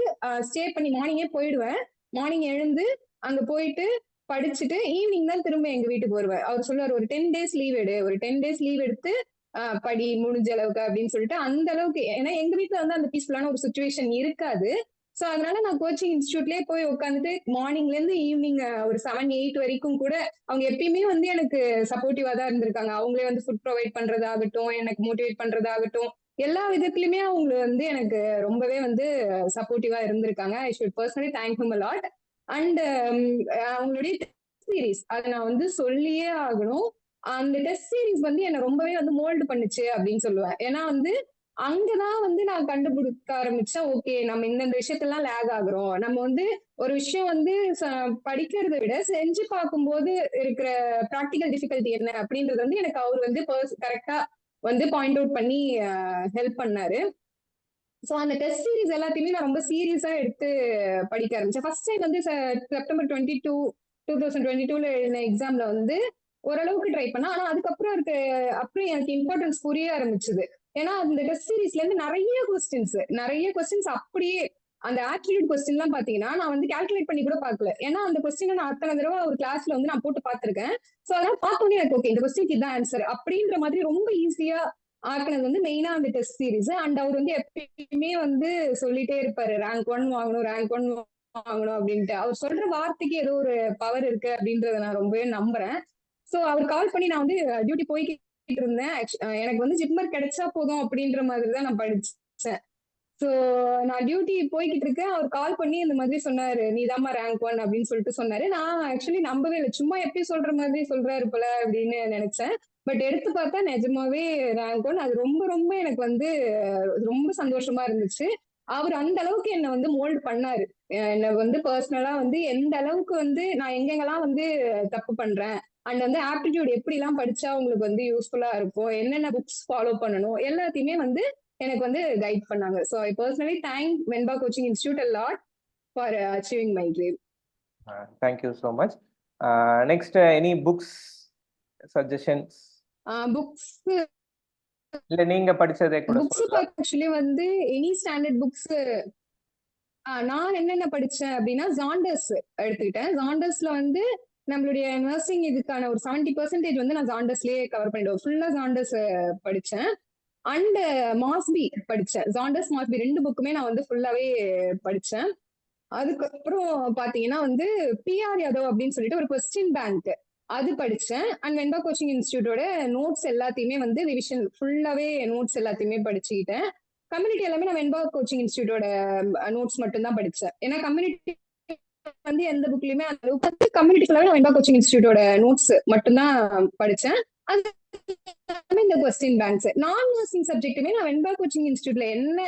ஸ்டே பண்ணி மார்னிங்கே போயிடுவேன். மார்னிங் எழுந்து அங்க போயிட்டு படிச்சுட்டு ஈவினிங் தான் திரும்ப எங்க வீட்டுக்கு வருவேன். அவர் சொல்லுவார் ஒரு டென் டேஸ் லீவ் எடு. ஒரு டென் டேஸ் லீவ் எடுத்து படி முடிஞ்ச அளவுக்கு அப்படின்னு சொல்லிட்டு. அந்த அளவுக்கு ஏன்னா எங்க வீட்டுல வந்து அந்த பீஸ்ஃபுல்லான ஒரு சுச்சுவேஷன் இருக்காது. சோ அதனால நான் கோச்சிங் இன்ஸ்டியூட்லயே போய் உட்காந்துட்டு மார்னிங்ல இருந்து ஈவினிங் ஒரு செவன் எயிட் வரைக்கும் கூட அவங்க எப்பயுமே வந்து எனக்கு சப்போர்ட்டிவா தான் இருந்திருக்காங்க. அவங்களே வந்து ஃபுட் ப்ரொவைட் பண்றதாகட்டும் எனக்கு மோட்டிவேட் பண்றதாகட்டும் எல்லா விதத்துலயுமே அவங்க வந்து எனக்கு ரொம்பவே வந்து சப்போர்ட்டிவா இருந்திருக்காங்க. I should personally thank him lot and அவங்களுடைய சீரீஸ் அதை நான் வந்து சொல்லியே ஆகணும். அந்த டெஸ்ட் சீரிஸ் வந்து என்னை ரொம்பவே வந்து மோல்டு பண்ணுச்சு அப்படின்னு சொல்லுவேன். ஏன்னா வந்து அங்கதான் வந்து நான் கண்டுபிடிக்க ஆரம்பிச்சேன். ஓகே நம்ம இந்தந்த விஷயத்தெல்லாம் லேக் ஆகுறோம். நம்ம வந்து ஒரு விஷயம் வந்து ச- படிக்கிறதை விட செஞ்சு பார்க்கும்போது இருக்கிற ப்ராக்டிக்கல் டிஃபிகல்ட்டி என்ன அப்படின்றது வந்து எனக்கு அவர் வந்து கரெக்டா வந்து பாயிண்ட் அவுட் பண்ணி ஹெல்ப் பண்ணாரு. ஸோ அந்த டெஸ்ட் சீரிஸ் எல்லாத்தையுமே நான் ரொம்ப சீரியஸா எடுத்து படிக்க ஆரம்பிச்சேன். ஃபர்ஸ்ட் டைம் வந்து September twenty two two thousand twenty டூல எழுதின எக்ஸாம்ல வந்து ஓரளவுக்கு ட்ரை பண்ணேன். ஆனா அதுக்கப்புறம் இருக்க அப்புறம் எனக்கு இம்பார்ட்டன்ஸ் புரிய ஆரம்பிச்சது. ஏன்னா அந்த டெஸ்ட் சீரீஸ்ல இருந்து நிறைய கொஸ்டின்ஸ் நிறைய கொஸ்டின்ஸ் அப்படியே அந்த ஆட்டிடியூட் கொஸ்டின் எல்லாம் பாத்தீங்கன்னா நான் வந்து கால்குலேட் பண்ணி கூட பார்க்கல. ஏன்னா அந்த கொஸ்டினை நான் அத்தனை தடவை ஒரு கிளாஸ்ல வந்து நான் போட்டு பாத்திருக்கேன் ஸோ அதெல்லாம் பார்த்தோன்னே எனக்கு ஓகே இந்த கொஸ்டின் இதான் ஆன்சர் அப்படின்ற மாதிரி ரொம்ப ஈஸியா ஆக்குனது வந்து மெயினா அந்த டெஸ்ட் சீரீஸ் அண்ட் அவர் வந்து எப்பயுமே வந்து சொல்லிட்டே இருப்பாரு ரேங்க் ஒன் வாங்கணும் ரேங்க் ஒன் வாங்கணும் அப்படின்ட்டு. அவர் சொல்ற வார்த்தைக்கு ஏதோ ஒரு பவர் இருக்கு அப்படின்றத நான் ரொம்பவே நம்புறேன். ஸோ அவர் கால் பண்ணி நான் வந்து டியூட்டி போய்கிட்டு இருந்தேன் எனக்கு வந்து ஜிப்மர் கிடைச்சா போதும் அப்படின்ற மாதிரி தான் நான் படிச்சேன். ஸோ நான் டியூட்டி போய்கிட்டு இருக்கேன். அவர் கால் பண்ணி இந்த மாதிரி சொன்னாரு. நீ ரேங்க் ஒன் அப்படின்னு சொல்லிட்டு சொன்னாரு. நான் ஆக்சுவலி நம்பவே இல்லை. சும்மா எப்படி சொல்ற மாதிரி சொல்றாரு போல அப்படின்னு நினைச்சேன். பட் எடுத்து பார்த்தா நிஜமாவே ரேங்க் ஒன் அது ரொம்ப ரொம்ப எனக்கு வந்து ரொம்ப சந்தோஷமா இருந்துச்சு. அவர் அந்த அளவுக்கு என்னை வந்து மோல்ட் பண்ணாரு. என்னை வந்து பர்சனலா வந்து எந்த அளவுக்கு வந்து நான் எங்கெங்கெல்லாம் வந்து தப்பு பண்றேன். அண்ட் வந்து ஆப்டிடியூட் எப்படி எல்லாம் படிச்சா உங்களுக்கு வந்து யூஸ்ஃபுல்லா இருக்கும்? என்னென்ன புக்ஸ் ஃபாலோ பண்ணணும்? எல்லாத்தையுமே வந்து எனக்கு வந்து கைட் பண்ணாங்க. So I personally thank Venba coaching institute a lot for achieving my dream thank you so much next any books suggestions books இல்ல நீங்க படிச்சதே கூட புக்ஸ் ஆக்சுவலி வந்து எனி ஸ்டாண்டர்ட் புக்ஸ் நான் என்னென்ன படிச்சேன் அப்படின்னா ஜாண்டர்ஸ் எடுத்துக்கிட்டேன். ஜாண்டர்ஸ்ல வந்து நம்மளுடைய நர்சிங் இதுக்கான ஒரு செவன்டி பர்சன்டேஜ் வந்து நான் ஜாண்டர்ஸ்லயே கவர் பண்ணிடுவேன். ஃபுல்லா ஜாண்டர்ஸ் படிச்சேன். அண்ட் மாஸ்பி படிச்சேன். ஜாண்டர்ஸ் மாஸ்பி ரெண்டு புக்குமே நான் வந்து ஃபுல்லாவே படிச்சேன். அதுக்கப்புறம் பாத்தீங்கன்னா வந்து பிஆர் யாதவ் அப்படின்னு சொல்லிட்டு ஒரு கொஸ்டின் பேங்க் அது படிச்சேன். அண்ட் வெண்பா கோச்சிங் இன்ஸ்டியூட்டோட நோட்ஸ் எல்லாத்தையுமே வந்து ரிவிஷன் ஃபுல்லாவே நோட்ஸ் எல்லாத்தையுமே படிச்சுக்கிட்டேன். கம்யூனிட்டி எல்லாமே நான் வெண்பா கோச்சிங் இன்ஸ்டியூட்டோட நோட்ஸ் மட்டும் தான் படிச்சேன். ஏன்னா கம்யூனிட்டி வந்து எந்த புக்லயுமே அந்த அளவுக்கு கம்யூனிட்டி ஃபுல்லாவே நான் கோச்சிங் இன்ஸ்டியூட்டோட நோட்ஸ் மட்டும்தான் படிச்சேன். அது இந்த கொஸ்டின் பேங்க்ஸ் நான் நர்சிங் சப்ஜெக்ட்டுமே நான் வெண்பா கோச்சிங் இன்ஸ்டியூட்ல என்ன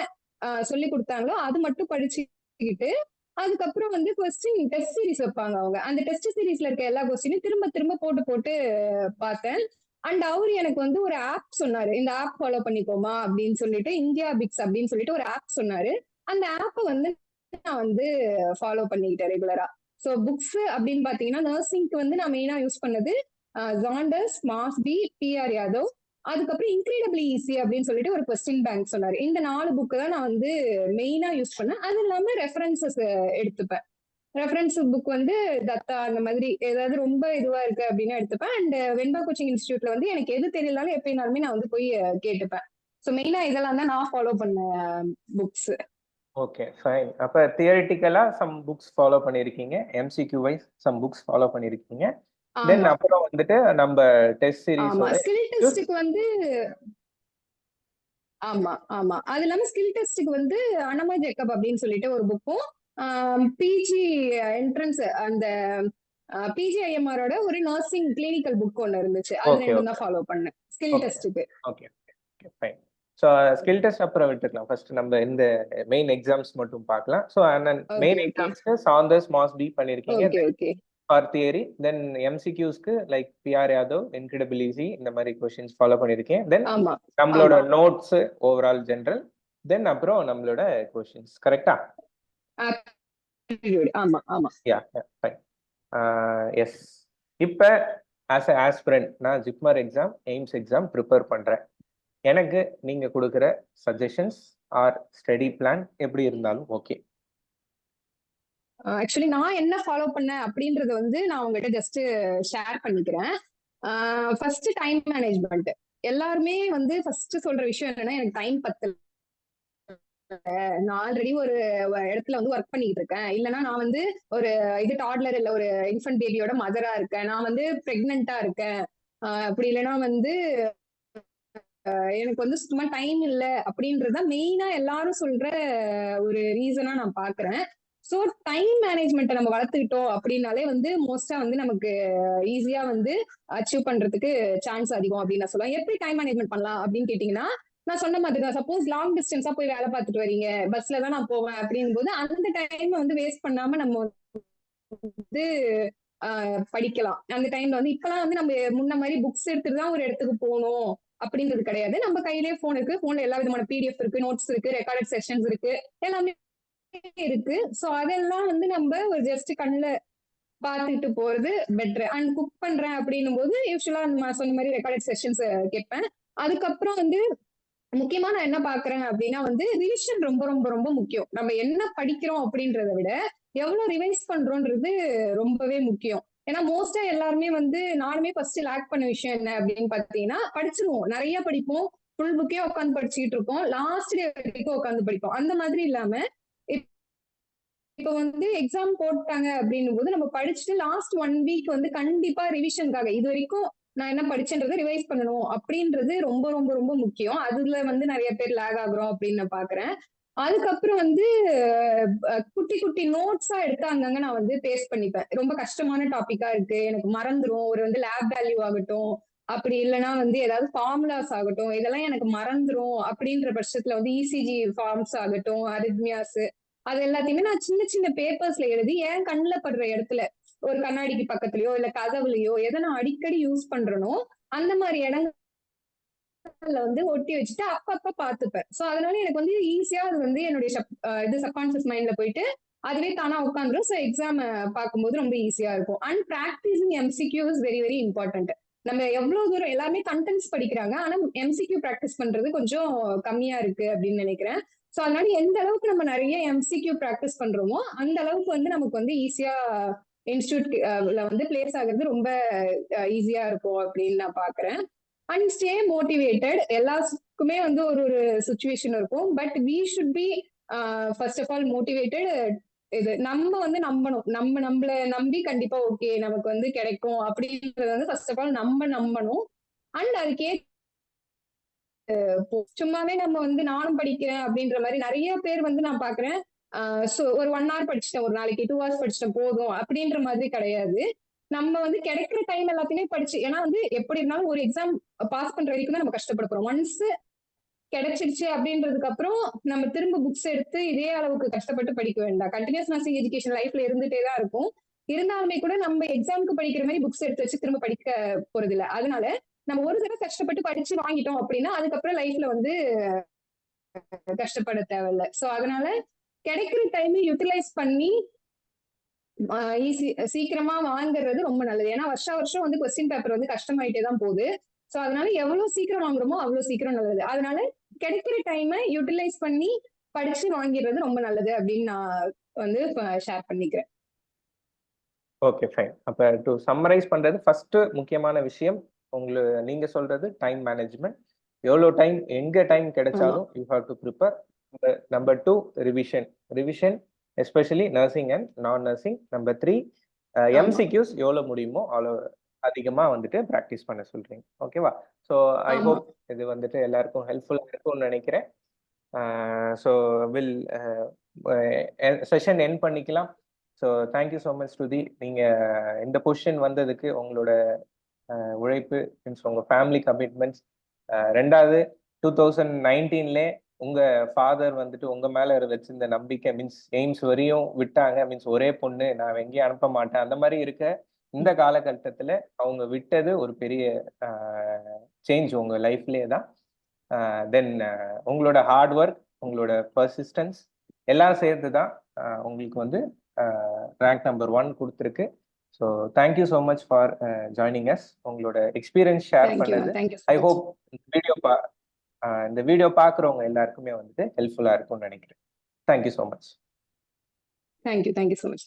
சொல்லி கொடுத்தாங்களோ அது மட்டும் படிச்சுக்கிட்டு அதுக்கப்புறம் வந்து கொஸ்டின் டெஸ்ட் சீரீஸ் வைப்பாங்க அவங்க. அந்த டெஸ்ட் சீரீஸ்ல இருக்க எல்லா கொஸ்டினும் திரும்ப திரும்ப போட்டு போட்டு பார்த்தேன். அண்ட் அவர் எனக்கு வந்து ஒரு ஆப் சொன்னாரு. இந்த ஆப் ஃபாலோ பண்ணிக்கோமா அப்படின்னு சொல்லிட்டு இந்தியா பிக்ஸ் அப்படின்னு சொல்லிட்டு ஒரு ஆப் சொன்னாரு. அந்த ஆப்பை வந்து நான் வந்து ஃபாலோ பண்ணிக்கிட்டேன் ரெகுலரா ஸோ புக்ஸ் அப்படின்னு பாத்தீங்கன்னா நர்சிங்க்கு வந்து நான் மெயினா யூஸ் பண்ணது ஜாண்டர்ஸ் மாஸ்பி பிஆர் யாதவ் அதுக்கப்புறம் இன்க்ரீடபிள் ஈஸி அப்படின்னு சொல்லிட்டு ஒரு கொஸ்டின் பேங்க் சொன்னார். இந்த நாலு புக்கு தான் நான் வந்து மெயினா யூஸ் பண்ணேன். அது இல்லாம ரெஃபரன்சஸ் எடுத்துப்பேன். ரெஃபரன்ஸ் புக் வந்து தத்தா அந்த மாதிரி ஏதாவது ரொம்ப இதுவா இருக்கு அப்படின்னு எடுத்துப்பேன். அண்ட் வெண்பா கோச்சிங் இன்ஸ்டியூட்ல வந்து எனக்கு எது தெரியலனாலும் எப்படினாலுமே நான் வந்து போய் கேட்டுப்பேன். ஸோ மெயினா இதெல்லாம் தான் நான் ஃபாலோ பண்ண புக்ஸ் ஓகே ஃபைன் அப்ப தியரிட்டிக்கலா சம் புக்ஸ் ஃபாலோ பண்ணிருக்கீங்க MCQ wise some books follow பண்ணிருக்கீங்க தென் அப்புறம் வந்துட்டு நம்ம டெஸ்ட் ஆமா சீரிஸோட ஸ்கில் டெஸ்ட்டுக்கு வந்து ஆமா ஆமா. அது இல்லாம ஸ்கில் டெஸ்ட்டுக்கு வந்து அனமா ஜேக்கப் அப்படின்னு சொல்லிட்டு ஒரு புக்கும் பிஜி என்ட்ரன்ஸ் அந்த பிஜிஐஎம்ஆரோட ஒரு நர்சிங் கிளினிக்கல் புக் ஒன்னு இருந்துச்சு. அது ரெண்டும் தான் ஃபாலோ பண்ணேன். ஸ்கில். டெஸ்ட்டுக்கு okay okay fine so skill test அப்புறம் விட்டுக்கலாம். ஃபர்ஸ்ட் நம்ம இந்த மெயின் எக்ஸாம்ஸ் மட்டும் பார்க்கலாம். So main. எக்ஸாம்ஸ்க்கு சாந்தர்ஸ் மாஸ் டி பண்ணிருக்கீங்க for theory then எம்சிக்யூஸ்க்கு like PR Yadav incredible easy இந்த மாதிரி கொஸ்டின்ஸ் ஃபாலோ பண்ணிருக்கேன் தென் நம்மளோட நோட்ஸ் ஓவரால் ஜென்ரல் தென் அப்புறம் நம்மளோட கொஸ்டின்ஸ் கரெக்டா ஆமா யா ஃபைன் எஸ் இப்போ ஆஸ் அ ஆஸ்பிரண்ட் நான் JIPMER exam AIIMS exam prepare பண்ணுறேன் எனக்கு நீங்கள் கொடுக்குற சஜஷன்ஸ் ஆர் ஸ்டடி பிளான் எப்படி இருந்தாலும் ஓகே ஆக்சுவலி நான் என்ன ஃபாலோ பண்ணேன் அப்படின்றத வந்து நான் உங்ககிட்ட ஜஸ்ட் ஷேர் பண்ணிக்கிறேன். ஃபர்ஸ்ட் டைம் மேனேஜ்மெண்ட் எல்லாருமே வந்து ஃபர்ஸ்ட் சொல்ற விஷயம் என்னன்னா எனக்கு டைம் பத்தல. நான் ஆல்ரெடி ஒரு இடத்துல வந்து ஒர்க் பண்ணிட்டு இருக்கேன். இல்லைன்னா நான் வந்து ஒரு இது டாட்லர் இல்ல ஒரு இன்ஃபன்ட் பேபியோட மதரா இருக்கேன். நான் வந்து பிரெக்னெண்டா இருக்கேன். ஆஹ் அப்படி இல்லைன்னா வந்து எனக்கு வந்து சுத்தமா டைம் இல்லை அப்படின்றத மெயினா எல்லாரும் சொல்ற ஒரு ரீசனா நான் பாக்குறேன். ஸோ டைம் மேனேஜ்மெண்ட்டை நம்ம வளர்த்துக்கிட்டோம் அப்படின்னாலே வந்து மோஸ்டா வந்து நமக்கு ஈஸியா வந்து அச்சீவ் பண்றதுக்கு சான்ஸ் அதிகம் அப்படின்னு நான் சொல்லுவேன். எப்படி டைம் மேனேஜ்மெண்ட் பண்ணலாம் அப்படின்னு கேட்டீங்கன்னா நான் சொன்ன மாதிரி தான் சப்போஸ் லாங் டிஸ்டன்ஸா போய் வேலை பார்த்துட்டு வரீங்க. பஸ்ல தான் நான் போவேன் அப்படிங்கும் போது அந்த டைம் வந்து வேஸ்ட் பண்ணாம நம்ம வந்து படிக்கலாம். அந்த டைம்ல வந்து இப்பெல்லாம் வந்து நம்ம முன்ன மாதிரி புக்ஸ் எடுத்துட்டு தான் ஒரு இடத்துக்கு போகணும். அப்படிங்கிறது கிடையாது. நம்ம கையிலேயே போன் இருக்கு. போன்ல எல்லா விதமான பிடிஎஃப் இருக்கு நோட்ஸ் இருக்கு ரெக்கார்டட் செஷன்ஸ் இருக்கு எல்லாமே இருக்கு. சோ அதெல்லாம் வந்து நம்ம ஒரு ஜஸ்ட் கண்ணுல பார்த்துட்டு போறது பெட்டர் அண்ட் குக் பண்றேன் அப்படின்னும் போது யூஸ்வலா நான் சொன்ன மாதிரி ரெக்கார்டட் செஷன்ஸ் கேட்பேன். அதுக்கப்புறம் வந்து முக்கியமா நான் என்ன பாக்குறேன் அப்படின்னா வந்து ரிவிஷன் ரொம்ப ரொம்ப ரொம்ப முக்கியம். நம்ம என்ன படிக்கிறோம் அப்படின்றத விட எவ்வளவு ரிவைஸ் பண்றோன்றது ரொம்பவே முக்கியம். ஏன்னா மோஸ்டா எல்லாருமே வந்து நானுமே ஃபர்ஸ்ட் லேக் பண்ண விஷயம் என்ன அப்படின்னு பாத்தீங்கன்னா படிச்சிருவோம். நிறைய படிப்போம். ஃபுல் புக்கே உட்காந்து படிச்சுக்கிட்டு இருப்போம் லாஸ்ட் டே வரைக்கும் உட்காந்து படிப்போம். அந்த மாதிரி இல்லாம இப்போ வந்து எக்ஸாம் போட்டாங்க அப்படின்னும் போது நம்ம படிச்சுட்டு லாஸ்ட் ஒன் வீக் வந்து கண்டிப்பா ரிவிஷனுக்காக இது வரைக்கும் நான் என்ன படிச்சேன்றதை ரிவைஸ் பண்ணணும் அப்படின்றது ரொம்ப ரொம்ப ரொம்ப முக்கியம். அதுல வந்து நிறைய பேர் லேக் ஆகுறோம் அப்படின்னு நான் பாக்குறேன். அதுக்கப்புறம் வந்து குட்டி குட்டி நோட்ஸா எடுத்து அங்கங்க நான் வந்து பேஸ்ட் பண்ணிப்பேன். ரொம்ப கஷ்டமான டாபிக்கா இருக்கு. எனக்கு மறந்துடும் ஒரு வந்து லேப் வேல்யூ ஆகட்டும் அப்படி இல்லைன்னா வந்து ஏதாவது ஃபார்முலாஸ் ஆகட்டும் இதெல்லாம் எனக்கு மறந்துடும் அப்படின்ற பட்சத்துல வந்து இசிஜி ஃபார்ம்ஸ் ஆகட்டும் அரித்மியாஸ் அது எல்லாத்தையுமே நான் சின்ன சின்ன பேப்பர்ஸ்ல எழுதி ஏன் கண்ணில் படுற இடத்துல ஒரு கண்ணாடிக்கு பக்கத்துலயோ இல்ல கதவுலயோ எதை நான் அடிக்கடி யூஸ் பண்றேனோ அந்த மாதிரி இடங்கள் வந்து ஒட்டி வச்சுட்டு அப்பப்ப பாத்துப்பேன் சோ அதனால எனக்கு வந்து ஈஸியா அது வந்து என்னுடைய இது சப்கான்சியஸ் மைண்ட்ல போயிட்டு அதுவே தானா உட்காந்துரும். ஸோ எக்ஸாம் பார்க்கும்போது ரொம்ப ஈஸியா இருக்கும். And practising MCQ is very very important நம்ம எவ்வளவு தூரம் எல்லாமே கண்டென்ட்ஸ் படிக்கிறாங்க. ஆனா எம்சிக்யூ ப்ராக்டிஸ் பண்றது கொஞ்சம் கம்மியா இருக்கு அப்படின்னு நினைக்கிறேன். ஸோ அதனால எந்த அளவுக்கு நம்ம நிறைய எம்சிக்யூ ப்ராக்டிஸ் பண்றோமோ அந்த அளவுக்கு வந்து நமக்கு வந்து ஈஸியா இன்ஸ்டியூட்ல வந்து பிளேஸ் ஆகுறது ரொம்ப ஈஸியா இருக்கும் அப்படின்னு நான் பாக்குறேன் அண்ட் ஸ்டே மோட்டிவேட்டட் எல்லாருக்குமே வந்து ஒரு ஒரு சுச்சுவேஷன் இருக்கும். But we should be first of all motivated இது நம்ம வந்து நம்பணும். நம்ம நம்மள நம்பி கண்டிப்பா ஓகே நமக்கு வந்து கிடைக்கும் அப்படின்றது வந்து ஃபர்ஸ்ட் ஆஃப் ஆல் நம்ம நம்பணும். அண்ட் அதுக்கே சும்மாவே நம்ம வந்து நானும் படிக்கிறேன் அப்படின்ற மாதிரி நிறைய பேர் வந்து நான் பாக்குறேன். ஸோ ஒரு ஒன் ஹவர் படிச்சிட்டேன் ஒரு நாளைக்கு டூ ஹவர்ஸ் படிச்சிட்டேன் போதும் அப்படின்ற மாதிரி கிடையாது. நம்ம வந்து கிடைக்கிற டைம் எல்லாத்தையுமே படிச்சு ஏன்னா வந்து எப்படி இருந்தாலும் ஒரு எக்ஸாம் பாஸ் பண்ற வரைக்கும் தான் நம்ம கஷ்டப்பட போறோம் ஒன்ஸ் கிடைச்சிருச்சு அப்படின்றதுக்கு அப்புறம் நம்ம திரும்ப புக்ஸ் எடுத்து இதே அளவுக்கு கஷ்டப்பட்டு படிக்க வேண்டாம். கண்டினியூஸ் நர்சிங் எஜுகேஷன் லைஃப்ல இருந்துட்டே தான் இருக்கும். இருந்தாலுமே கூட நம்ம எக்ஸாமுக்கு படிக்கிற மாதிரி புக்ஸ் எடுத்து வச்சு திரும்ப படிக்க போறது இல்லை அதனால நம்ம ஒரு தடவை கஷ்டப்பட்டு படிச்சு வாங்கிட்டோம் அப்படின்னா அதுக்கப்புறம் லைஃப்ல வந்து கஷ்டப்பட தேவையில்ல. சோ அதனால கிடைக்கிற டைமை யூட்டிலைஸ் பண்ணி ஈஸி சீக்கிரமா வாங்குறது ரொம்ப நல்லது. ஏன்னா வருஷ வருஷம் வந்து கொஸ்டின் பேப்பர் வந்து கஷ்டமாயிட்டே தான் போகுது. சோ அதனால எவ்வளவு சீக்கிரம் வாங்குறோமோ அவ்வளவு சீக்கிரம் நல்லது. அதனால கிடைக்கிற டைமை யூட்டிலைஸ் பண்ணி படிச்சு வாங்கிடுறது ரொம்ப நல்லது அப்படின்னு நான் வந்து ஷேர் பண்ணிக்கிறேன். ஓகே ஃபைன் அப்ப டு சம்மரைஸ் பண்றது ஃபர்ஸ்ட் முக்கியமான விஷயம் உங்களுக்கு நீங்க சொல்றது டைம் மேனேஜ்மெண்ட் எவ்வளோ டைம் எங்க டைம் கிடைச்சாலும் you have to prepare number two revision revision especially nursing and non nursing number three MCQs எவ்வளோ முடியுமோ அவ்வளோ அதிகமாக வந்துட்டு ப்ராக்டிஸ் பண்ண சொல்றீங்க. ஓகேவா ஸோ ஐ ஹோப் இது வந்துட்டு எல்லாருக்கும் ஹெல்ப்ஃபுல்லாக இருக்கும்னு நினைக்கிறேன். ஸோ வில் செஷன் என் பண்ணிக்கலாம். So thank you so much Shruti. நீங்கள் இந்த பொசிஷன் வந்ததுக்கு உங்களோட உழைப்பு மீன்ஸ் உங்கள் ஃபேமிலி கமிட்மெண்ட்ஸ் ரெண்டாவது டூ தௌசண்ட் நைன்டீன்லே உங்க ஃபாதர் வந்துட்டு உங்க மேல வச்சிருந்த நம்பிக்கை மீன்ஸ் எய்ம்ஸ் வரையும் விட்டாங்க. மீன்ஸ் ஒரே பொண்ணு நான் எங்கேயும் அனுப்ப மாட்டேன். அந்த மாதிரி இருக்க இந்த காலகட்டத்துல அவங்க விட்டது ஒரு பெரிய சேஞ்ச் உங்க லைஃப்லயே தான். தென் உங்களோட ஹார்ட் ஒர்க் உங்களோட பர்சிஸ்டன்ஸ் எல்லாம் சேர்த்து தான் உங்களுக்கு வந்து ரேங்க் நம்பர் ஒன் கொடுத்துருக்கு. So thank you so much for joining us உங்களோட எக்ஸ்பீரியன்ஸ் ஷேர் பண்ணது. ஐ ஹோப் வீடியோ பா இந்த வீடியோ பார்க்குறவங்க எல்லாருக்குமே வந்துட்டு ஹெல்ப்ஃபுல்லாக இருக்கும்னு நினைக்கிறேன். Thank you so much thank you thank you so much